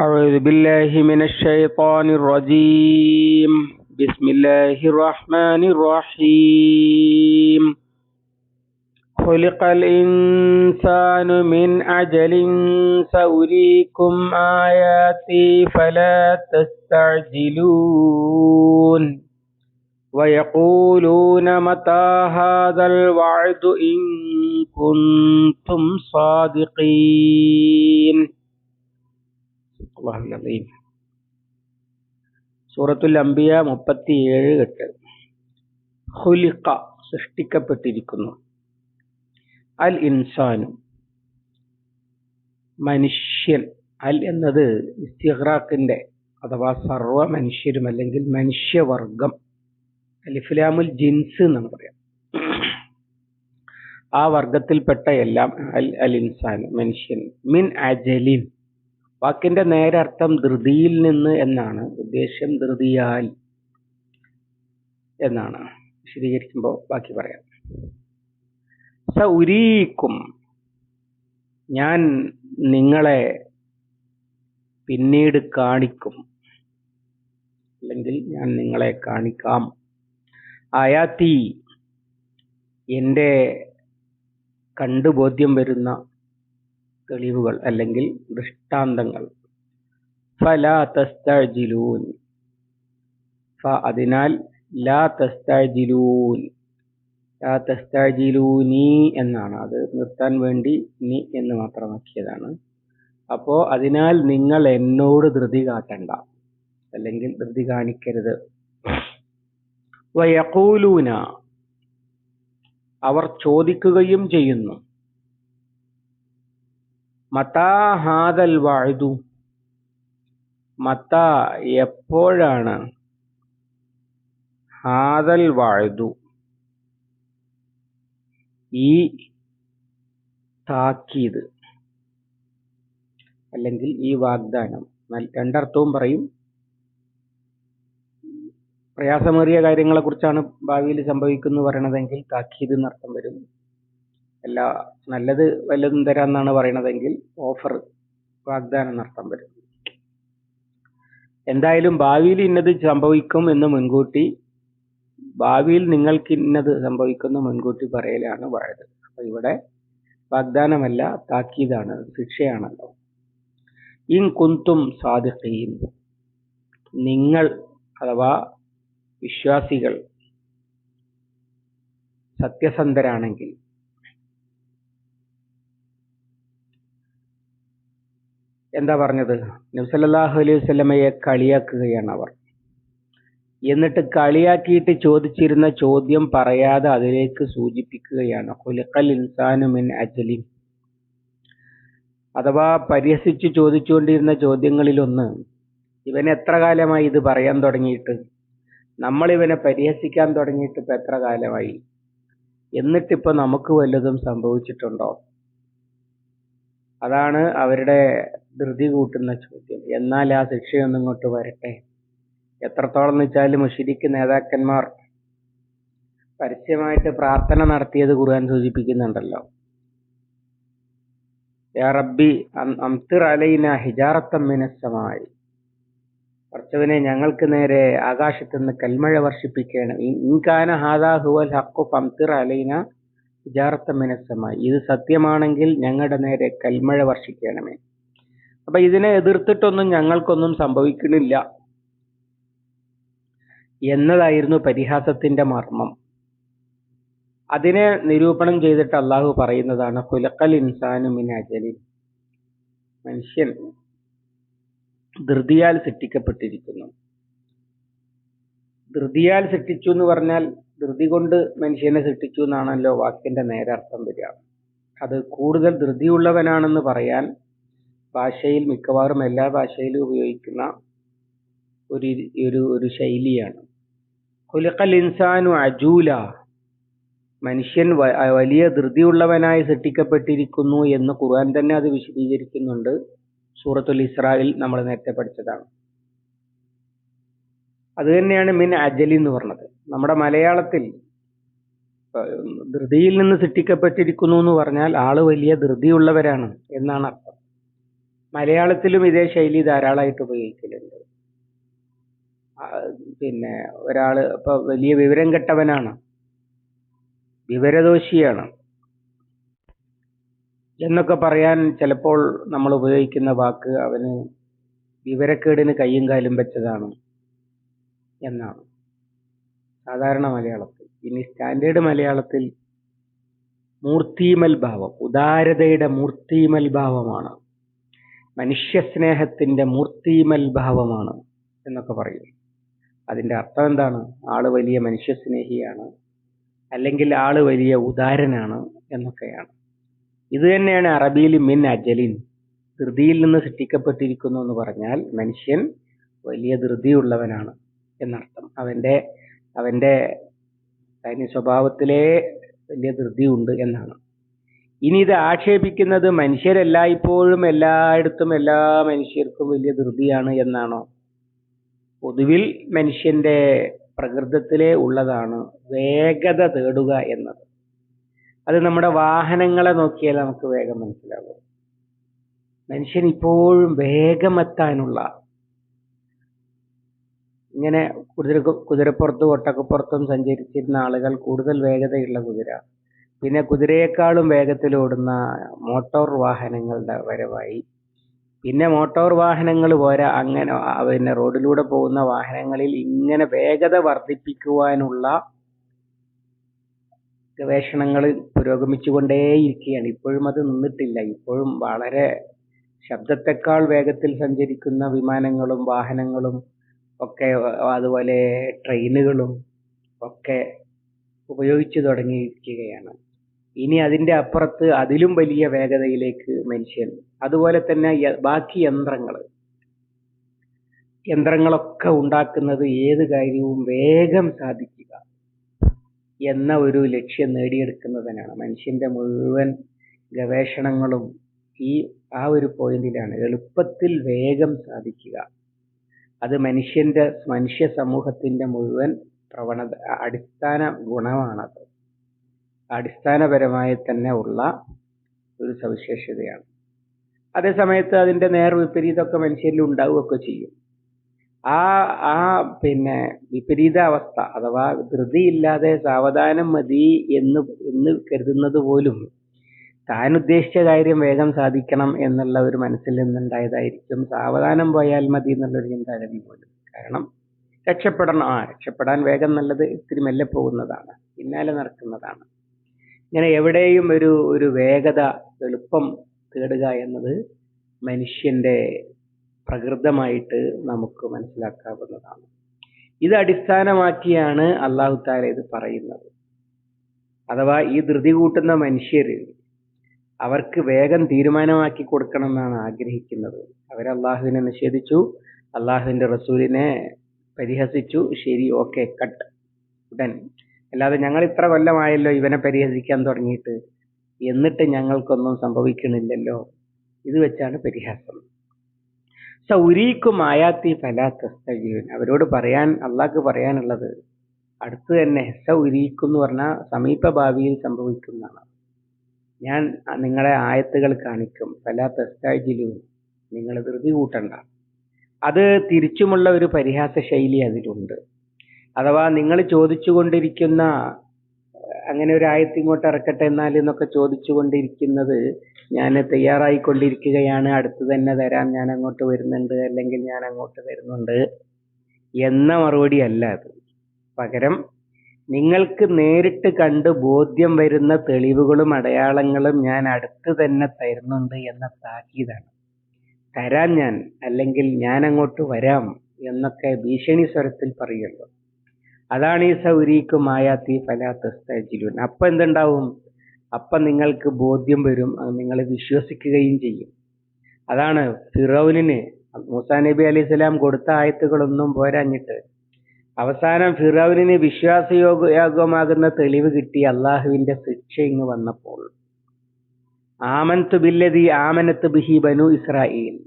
أعوذ بالله من الشيطان الرجيم. بسم الله الرحمن الرحيم. خلق الإنسان من عجل سأريكم آياتي فلا تستعجلون. ويقولون متى هذا الوعد إن كنتم صادقين. അള്ളാഹുൽ അലീം സൂറത്തുൽ അംബിയ മുപ്പത്തിയേഴ് എട്ട്. ഹുലിക്ക സൃഷ്ടിക്കപ്പെട്ടിരിക്കുന്നു. അൽ ഇൻസാനു. മനുഷ്യൻ അൽ എന്നത് ഇസ്തിഹ്റാഖിന്റെ അഥവാ സർവ മനുഷ്യരും അല്ലെങ്കിൽ മനുഷ്യവർഗം അലിഫ്ലാമുൽ ജിൻസ് എന്നാണ് പറയാം. ആ വർഗത്തിൽപ്പെട്ട എല്ലാം അൽ അൽ ഇൻസാൻ മനുഷ്യൻ. മിൻ അജലിൻ വാക്കിന്റെ നേരർത്ഥം ധൃതിയിൽ നിന്ന് എന്നാണ്. ഉദ്ദേശ്യം ധൃതിയാൽ എന്നാണ്. വിശദീകരിക്കുമ്പോൾ ബാക്കി പറയാം. സ ഉരീക്കും. ഞാൻ നിങ്ങളെ പിന്നീട് കാണിക്കും. അല്ലെങ്കിൽ ഞാൻ നിങ്ങളെ കാണിക്കാം. ആയാത്തി എന്റെ കണ്ടുബോധ്യം വരുന്ന തെളിവുകൾ അല്ലെങ്കിൽ ദൃഷ്ടാന്തങ്ങൾ. അതിനാൽ എന്നാണ്. അത് നിർത്താൻ വേണ്ടി നി എന്ന് മാത്രമാക്കിയതാണ്. അപ്പോ അതിനാൽ നിങ്ങൾ എന്നോട് ധൃതി കാട്ടണ്ട. അല്ലെങ്കിൽ ധൃതി കാണിക്കരുത്. വയക്കൂലൂന അവർ ചോദിക്കുകയും ചെയ്യുന്നു. മതാ ഹാദൽ വാഴുതു മത്ത എപ്പോഴാണ് ഹാദൽ വാഴുതു ഈ താക്കീത് അല്ലെങ്കിൽ ഈ വാഗ്ദാനം രണ്ടർത്ഥവും പറയും. പ്രയാസമേറിയ കാര്യങ്ങളെ കുറിച്ചാണ് ഭാവിയിൽ സംഭവിക്കുന്നു പറയണതെങ്കിൽ താക്കീത് എന്നർത്ഥം വരും. അല്ല നല്ലത് വല്ലതും തരാമെന്നാണ് പറയണതെങ്കിൽ ഓഫർ വാഗ്ദാനം എന്നർത്ഥം വരും എന്തായാലും ഭാവിയിൽ ഇന്നത് സംഭവിക്കും എന്ന് മുൻകൂട്ടി ഭാവിയിൽ നിങ്ങൾക്ക് ഇന്നത് സംഭവിക്കുന്ന മുൻകൂട്ടി പറയലാണ് വാഴത് അപ്പൊ ഇവിടെ വാഗ്ദാനമല്ല താക്കീതാണ് ശിക്ഷയാണല്ലോ. ഇൻ കുന്തും സാദിഖീൻ നിങ്ങൾ അഥവാ വിശ്വാസികൾ സത്യസന്ധരാണെങ്കിൽ എന്താ പറഞ്ഞത്? നബ്സല്ലാഹു അലൈഹി വസല്ലമയെ കളിയാക്കുകയാണ് അവർ. എന്നിട്ട് കളിയാക്കിയിട്ട് ചോദിച്ചിരുന്ന ചോദ്യം പറയാതെ അതിലേക്ക് സൂചിപ്പിക്കുകയാണ്. ഇൻസാനു മിൻ അജലി അഥവാ പരിഹസിച്ച് ചോദിച്ചുകൊണ്ടിരുന്ന ചോദ്യങ്ങളിലൊന്ന് ഇവൻ എത്ര കാലമായി ഇത് പറയാൻ തുടങ്ങിയിട്ട്? നമ്മൾ ഇവനെ പരിഹസിക്കാൻ തുടങ്ങിയിട്ട് ഇപ്പം എത്ര കാലമായി? എന്നിട്ടിപ്പോൾ നമുക്ക് വല്ലതും സംഭവിച്ചിട്ടുണ്ടോ? അതാണ് അവരുടെ ധൃതി കൂട്ടുന്ന ചോദ്യം. എന്നാൽ ആ ശിക്ഷയൊന്നും ഇങ്ങോട്ട് വരട്ടെ. എത്രത്തോളം എന്ന് വെച്ചാൽ മുഷിരിക്ക് നേതാക്കന്മാർ പരസ്യമായിട്ട് പ്രാർത്ഥന നടത്തിയത് ഖുർആൻ സൂചിപ്പിക്കുന്നുണ്ടല്ലോ. യാ റബ്ബി അംതിർ അലൈന ഹിജാറത്തം മിനസ്സമായി. പറച്ചവനെ ഞങ്ങൾക്ക് നേരെ ആകാശത്തുനിന്ന് കൽമഴ വർഷിപ്പിക്കണം. ഇൻകാന ഹാദാ ഹുവൽ ഹക്കു ഫംതിർ അലൈന ഹിജാറത്തം മിനസ്സമായി. ഇത് സത്യമാണെങ്കിൽ ഞങ്ങളുടെ നേരെ കൽമഴ വർഷിക്കണമേ. അപ്പൊ ഇതിനെ എതിർത്തിട്ടൊന്നും ഞങ്ങൾക്കൊന്നും സംഭവിക്കണില്ല എന്നതായിരുന്നു പരിഹാസത്തിന്റെ മർമ്മം. അതിനെ നിരൂപണം ചെയ്തിട്ട് അള്ളാഹു പറയുന്നതാണ് ഹുലക്കൽ ഇൻസാനു മിനാജലി മനുഷ്യൻ ധൃതിയാൽ സൃഷ്ടിക്കപ്പെട്ടിരിക്കുന്നു. ധൃതിയാൽ സൃഷ്ടിച്ചു എന്ന് പറഞ്ഞാൽ ധൃതി കൊണ്ട് മനുഷ്യനെ സൃഷ്ടിച്ചു എന്നാണല്ലോ വാക്കിന്റെ നേരെ അർത്ഥം വരിക. അത് കൂടുതൽ ധൃതിയുള്ളവനാണെന്ന് പറയാൻ ഭാഷയിൽ മിക്കവാറും എല്ലാ ഭാഷയിലും ഉപയോഗിക്കുന്ന ഒരു ഒരു ഒരു ശൈലിയാണ്. ഹുലക്കൽ ഇൻസാനു അജൂല. മനുഷ്യൻ വലിയ ധൃതിയുള്ളവനായി സൃഷ്ടിക്കപ്പെട്ടിരിക്കുന്നു എന്ന് ഖുർആൻ തന്നെ അത് വിശദീകരിക്കുന്നുണ്ട്. സൂറത്തുൽ ഇസ്രായിൽ നമ്മൾ നേരത്തെ പഠിച്ചതാണ്. അത് തന്നെയാണ് മിൻ അജലി എന്ന് പറഞ്ഞത്. നമ്മുടെ മലയാളത്തിൽ ധൃതിയിൽ നിന്ന് സൃഷ്ടിക്കപ്പെട്ടിരിക്കുന്നു എന്ന് പറഞ്ഞാൽ ആൾ വലിയ ധൃതിയുള്ളവരാണ് എന്നാണ് അർത്ഥം. മലയാളത്തിലും ഇതേ ശൈലി ധാരാളമായിട്ട് ഉപയോഗിക്കലുണ്ട്. പിന്നെ ഒരാൾ ഇപ്പൊ വലിയ വിവരം കെട്ടവനാണ്. വിവരദോഷിയാണ്. എന്നൊക്കെ പറയാൻ ചിലപ്പോൾ നമ്മൾ ഉപയോഗിക്കുന്ന വാക്ക് അവന് വിവരക്കേടിന് കയ്യും കാലും വെച്ചതാണ്. എന്നാണ്. സാധാരണ മലയാളത്തിൽ ഇനി സ്റ്റാൻഡേർഡ് മലയാളത്തിൽ മൂർത്തിമൽ ഭാവം ഉദാരതയുടെ മൂർത്തിമൽ ഭാവമാണ്. മനുഷ്യസ്നേഹത്തിന്റെ മൂർത്തിമൽ ഭാവമാണ് എന്നൊക്കെ പറയും. അതിന്റെ അർത്ഥം എന്താണ്? ആൾ വലിയ മനുഷ്യസ്നേഹിയാണ് അല്ലെങ്കിൽ ആൾ വലിയ ഉദാരനാണ് എന്നൊക്കെയാണ്. ഇത് തന്നെയാണ് അറബിയിൽ മിൻ അജലിൻ ധൃതിയിൽ നിന്ന് സൃഷ്ടിക്കപ്പെട്ടിരിക്കുന്നു എന്ന് പറഞ്ഞാൽ മനുഷ്യൻ വലിയ ധൃതിയുള്ളവനാണ്. എന്നർത്ഥം. അവന്റെ അവന്റെ സൈന്യ സ്വഭാവത്തിലെ വലിയ ധൃതിയുണ്ട് എന്നാണ്. ഇനി ഇത് ആക്ഷേപിക്കുന്നത് മനുഷ്യരെല്ലായ്പ്പോഴും എല്ലായിടത്തും എല്ലാ മനുഷ്യർക്കും വലിയ ധൃതിയാണ് എന്നാണോ? പൊതുവിൽ മനുഷ്യന്റെ പ്രകൃതത്തിലെ ഉള്ളതാണ് വേഗത തേടുക എന്നത്. അത് നമ്മുടെ വാഹനങ്ങളെ നോക്കിയാൽ നമുക്ക് വേഗം മനസ്സിലാകും. മനുഷ്യൻ ഇപ്പോഴും വേഗമെത്താനുള്ള ഇങ്ങനെ കുതിര കുതിരപ്പുറത്തും ഒട്ടകപ്പുറത്തും സഞ്ചരിച്ചിരുന്ന ആളുകൾ കൂടുതൽ വേഗതയുള്ള കുതിര പിന്നെ കുതിരയെക്കാളും വേഗത്തിൽ ഓടുന്ന മോട്ടോർ വാഹനങ്ങളുടെ വരവായി. പിന്നെ മോട്ടോർ വാഹനങ്ങൾ പോരാ അങ്ങനെ പിന്നെ റോഡിലൂടെ പോകുന്ന വാഹനങ്ങളിൽ ഇങ്ങനെ വേഗത വർദ്ധിപ്പിക്കുവാനുള്ള ഗവേഷണങ്ങൾ പുരോഗമിച്ചുകൊണ്ടേയിരിക്കുകയാണ്. ഇപ്പോഴും അത് നിന്നിട്ടില്ല. ഇപ്പോഴും വളരെ ശബ്ദത്തെക്കാൾ വേഗത്തിൽ സഞ്ചരിക്കുന്ന വിമാനങ്ങളും വാഹനങ്ങളും ഒക്കെ അതുപോലെ ട്രെയിനുകളും ഒക്കെ ഉപയോഗിച്ചു തുടങ്ങിയിരിക്കുകയാണ്. ഇനി അതിന്റെ അപ്പുറത്ത് അതിലും വലിയ വേഗതയിലേക്ക് മനുഷ്യൻ അതുപോലെ തന്നെ ബാക്കി യന്ത്രങ്ങൾ യന്ത്രങ്ങളൊക്കെ ഉണ്ടാക്കുന്നത് ഏത് കാര്യവും വേഗം സാധിക്കുക എന്ന ഒരു ലക്ഷ്യം നേടിയെടുക്കുന്നതിനാണ്. മനുഷ്യന്റെ മുഴുവൻ ഗവേഷണങ്ങളും ഈ ആ ഒരു പോയിന്റിലാണ്. എളുപ്പത്തിൽ വേഗം സാധിക്കുക. അത് മനുഷ്യന്റെ മനുഷ്യ സമൂഹത്തിന്റെ മുഴുവൻ പ്രവണത അടിസ്ഥാന ഗുണമാണത്. അടിസ്ഥാനപരമായി തന്നെ ഉള്ള ഒരു സവിശേഷതയാണ്. അതേ സമയത്ത് അതിന്റെ നേർ വിപരീതമൊക്കെ മനുഷ്യരിൽ ഉണ്ടാവുകയൊക്കെ ചെയ്യും. ആ ആ പിന്നെ വിപരീത അവസ്ഥ അഥവാ ധൃതിയില്ലാതെ സാവധാനം മതി എന്ന് എന്ന് കരുതുന്നത് പോലും താൻ ഉദ്ദേശിച്ച കാര്യം വേഗം സാധിക്കണം എന്നുള്ള ഒരു മനസ്സിൽ നിന്നുണ്ടായതായിരിക്കും. സാവധാനം പോയാൽ മതി എന്നുള്ളൊരു ചിന്താഗതി പോലും. കാരണം രക്ഷപ്പെടണം. ആ രക്ഷപ്പെടാൻ വേഗം നല്ലത് ഇത്തിരി മെല്ലെ പോകുന്നതാണ്. പിന്നാലെ നടക്കുന്നതാണ്. ഇങ്ങനെ എവിടെയും ഒരു ഒരു വേഗത എളുപ്പം തേടുക എന്നത് മനുഷ്യന്റെ പ്രകൃതമായിട്ട് നമുക്ക് മനസ്സിലാക്കാവുന്നതാണ്. ഇത് അടിസ്ഥാനമാക്കിയാണ് അള്ളാഹു താല ഇത് പറയുന്നത്. അഥവാ ഈ ധൃതി കൂട്ടുന്ന മനുഷ്യര് അവർക്ക് വേഗം തീരുമാനമാക്കി കൊടുക്കണം എന്നാണ് ആഗ്രഹിക്കുന്നത്. അവർ അള്ളാഹുവിനെ നിഷേധിച്ചു അള്ളാഹുവിന്റെ റസൂലിനെ പരിഹസിച്ചു. ശരി ഓക്കെ കട്ട്. ഉടൻ. അല്ലാതെ ഞങ്ങൾ ഇത്ര കൊല്ലമായല്ലോ ഇവനെ പരിഹസിക്കാൻ തുടങ്ങിയിട്ട്. എന്നിട്ട് ഞങ്ങൾക്കൊന്നും സംഭവിക്കണില്ലല്ലോ. ഇത് വെച്ചാണ് പരിഹാസം. സൗരീക്കും ആയാത്തി ഫലാത്തസ്തജീവൻ അവരോട് പറയാൻ അള്ളാഹ്ക്ക് പറയാനുള്ളത് അടുത്ത് തന്നെ സൗരീക്കും എന്ന് പറഞ്ഞാൽ സമീപഭാവിയിൽ സംഭവിക്കുന്നതാണ്. ഞാൻ നിങ്ങളെ ആയത്തുകൾ കാണിക്കും. പല തെസ്റ്റായിട്ടിലും നിങ്ങൾ ധൃതി കൂട്ടണ്ട. അത് തിരിച്ചുമുള്ള ഒരു പരിഹാസ ശൈലി അതിലുണ്ട്. അഥവാ നിങ്ങൾ ചോദിച്ചുകൊണ്ടിരിക്കുന്ന അങ്ങനെ ഒരു ആയത്ത് ഇങ്ങോട്ട് ഇറക്കട്ടെ എന്നാൽ എന്നൊക്കെ ചോദിച്ചുകൊണ്ടിരിക്കുന്നത് ഞാൻ തയ്യാറായിക്കൊണ്ടിരിക്കുകയാണ്. അടുത്ത് തന്നെ തരാം. ഞാൻ അങ്ങോട്ട് വരുന്നുണ്ട് അല്ലെങ്കിൽ ഞാൻ അങ്ങോട്ട് വരുന്നുണ്ട് എന്ന മറുപടി അല്ല അത്. പകരം നിങ്ങൾക്ക് നേരിട്ട് കണ്ട് ബോധ്യം വരുന്ന തെളിവുകളും അടയാളങ്ങളും ഞാൻ അടുത്ത് തന്നെ തരുന്നുണ്ട് എന്ന താക്കീതാണ് തരാം ഞാൻ അല്ലെങ്കിൽ ഞാൻ അങ്ങോട്ട് വരാം എന്നൊക്കെ ഭീഷണി സ്വരത്തിൽ പറയുള്ളൂ. അതാണ് ഈ സൗരീക്കുമായ തീ ഫലാത്തസ്തജിലുൻ അപ്പം എന്തുണ്ടാവും? അപ്പം നിങ്ങൾക്ക് ബോധ്യം വരും അത് നിങ്ങൾ വിശ്വസിക്കുകയും ചെയ്യും. അതാണ് ഫിറൌനിന് മൂസാ നബി അലൈഹി സ്വലാം കൊടുത്ത ആയത്തുകളൊന്നും പോരാഞ്ഞിട്ട് അവസാനം ഫിറൌനിന് വിശ്വാസയോഗ്യമാകുന്ന തെളിവ് കിട്ടി അള്ളാഹുവിന്റെ ശിക്ഷ ഇങ്ങ് വന്നപ്പോൾ. ആമന്തു ബില്ലതി ആമനത്ത് ബിഹി ബനു ഇസ്രായേൽ.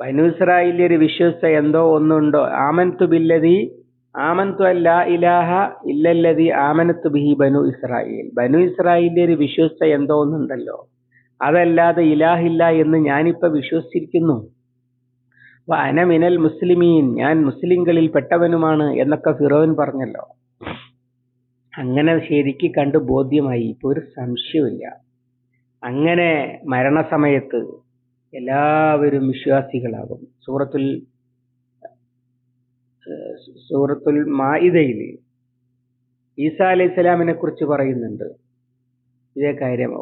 ബനു ഇസ്രായേലിൽ ഒരു വിശ്വസ എന്തോ ഒന്നുണ്ടോ? ആമന്തു ബില്ലതി ആമന്തു അല്ല ഇലാഹ ഇല്ലല്ലതി ആമനത്ത് ബിഹി ബനു ഇസ്രായേൽ. ബനു ഇസ്രായേലിന്റെ ഒരു വിശ്വസ എന്തോ ഒന്നുണ്ടല്ലോ? അതല്ലാതെ ഇലാഹില്ല എന്ന് ഞാനിപ്പോ വിശ്വസിച്ചിരിക്കുന്നു. അന മിനൽ മുസ്ലിമീൻ ഞാൻ മുസ്ലിങ്ങളിൽ പെട്ടവനുമാണ് എന്നൊക്കെ ഫിറോൻ പറഞ്ഞല്ലോ. അങ്ങനെ ശരിക്ക് കണ്ട് ബോധ്യമായി. ഇപ്പൊ ഒരു സംശയമില്ല അങ്ങനെ മരണസമയത്ത് എല്ലാവരും വിശ്വാസികളാകും. സൂറത്തുൽ സൂറത്തുൽ മായിദയിൽ ഈസാ അലൈഹി സ്വലാമിനെ കുറിച്ച് പറയുന്നുണ്ട്. ഇതേ കാര്യം.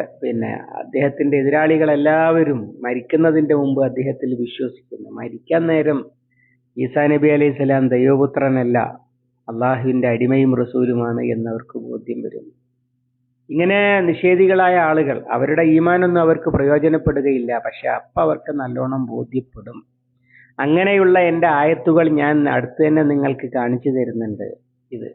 പിന്നെ അദ്ദേഹത്തിന്റെ എതിരാളികളെല്ലാവരും മരിക്കുന്നതിന്റെ മുമ്പ് അദ്ദേഹത്തിൽ വിശ്വസിക്കുന്നു. മരിക്കാൻ നേരം ഈസാ നബി അലൈഹി സ്വലാം ദൈവപുത്രനല്ല അള്ളാഹുവിന്റെ അടിമയും റസൂലുമാണ് എന്നവർക്ക് ബോധ്യം വരും. ഇങ്ങനെ നിഷേധികളായ ആളുകൾ അവരുടെ ഈമാനൊന്നും അവർക്ക് പ്രയോജനപ്പെടുകയില്ല പക്ഷെ അപ്പൊ അവർക്ക് നല്ലോണം ബോധ്യപ്പെടും. അങ്ങനെയുള്ള എന്റെ ആയത്തുകൾ ഞാൻ അടുത്ത് തന്നെ നിങ്ങൾക്ക് കാണിച്ചു തരുന്നുണ്ട്. ഇത്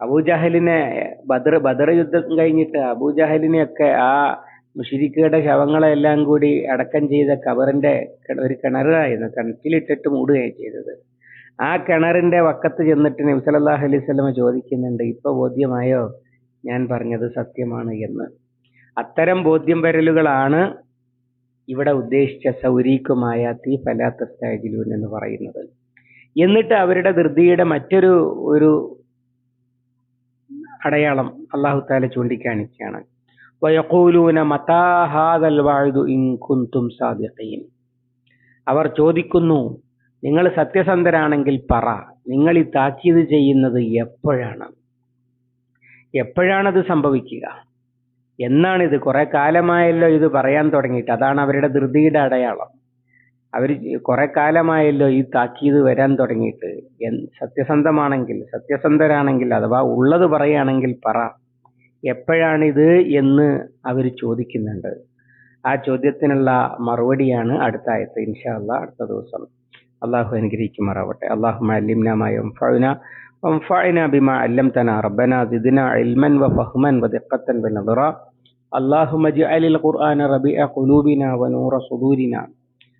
അബൂജഹലിനെ ബദർ ബദർ യുദ്ധം കഴിഞ്ഞിട്ട് അബൂജഹലിനെയൊക്കെ ആ മുഷിരിക്കയുടെ ശവങ്ങളെല്ലാം കൂടി അടക്കം ചെയ്ത കബറിന്റെ ഒരു കിണറായിരുന്നു. കിണറ്റിലിട്ടിട്ട് മൂടുകയാണ് ചെയ്തത്. ആ കിണറിന്റെ വക്കത്ത് ചെന്നിട്ട് നബി സല്ലല്ലാഹു അലൈഹി വസല്ലമ ചോദിക്കുന്നുണ്ട് ഇപ്പൊ ബോധ്യമായോ? ഞാൻ പറഞ്ഞത് സത്യമാണ് എന്ന്. അത്തരം ബോധ്യം വരലുകളാണ് ഇവിടെ ഉദ്ദേശിച്ച സൗരീക്കുമായ തീ ഫലാത്തസ്താജിലൂൻ എന്ന് പറയുന്നത്. എന്നിട്ട് അവരുടെ ധൃതിയുടെ മറ്റൊരു ഒരു അടയാളം അള്ളാഹു താല ചൂണ്ടിക്കാണിക്കുകയാണ്. സാദിഖീൻ. അവർ ചോദിക്കുന്നു നിങ്ങൾ സത്യസന്ധരാണെങ്കിൽ പറ നിങ്ങൾ ഈ താക്കീത് ചെയ്യുന്നത് എപ്പോഴാണ്? എപ്പോഴാണത് സംഭവിക്കുക? എന്നാണിത്. കുറെ കാലമായല്ലോ ഇത് പറയാൻ തുടങ്ങിയിട്ട്. അതാണ് അവരുടെ ധൃതിയുടെ അടയാളം. അവർ കുറെ കാലമായല്ലോ ഈ താക്കീത് വരാൻ തുടങ്ങിയിട്ട് എൻ- സത്യസന്ധമാണെങ്കിൽ സത്യസന്ധരാണെങ്കിൽ അഥവാ ഉള്ളത് പറയുകയാണെങ്കിൽ പറ എപ്പോഴാണിത് എന്ന് അവർ ചോദിക്കുന്നുണ്ട് ആ ചോദ്യത്തിനുള്ള മറുപടിയാണ് അടുത്ത ആയത്ത് ഇൻഷാ അല്ലാ അടുത്ത ദിവസം അള്ളാഹു അനുഗ്രഹിക്കുമാറാവട്ടെ അള്ളാഹു അല്ലിംനാമായ وانفعنا بما علمتنا ربنا زدنا علما وفهما ودقة ونظرا اللهم اجعل القرآن ربيع قلوبنا ونور صدورنا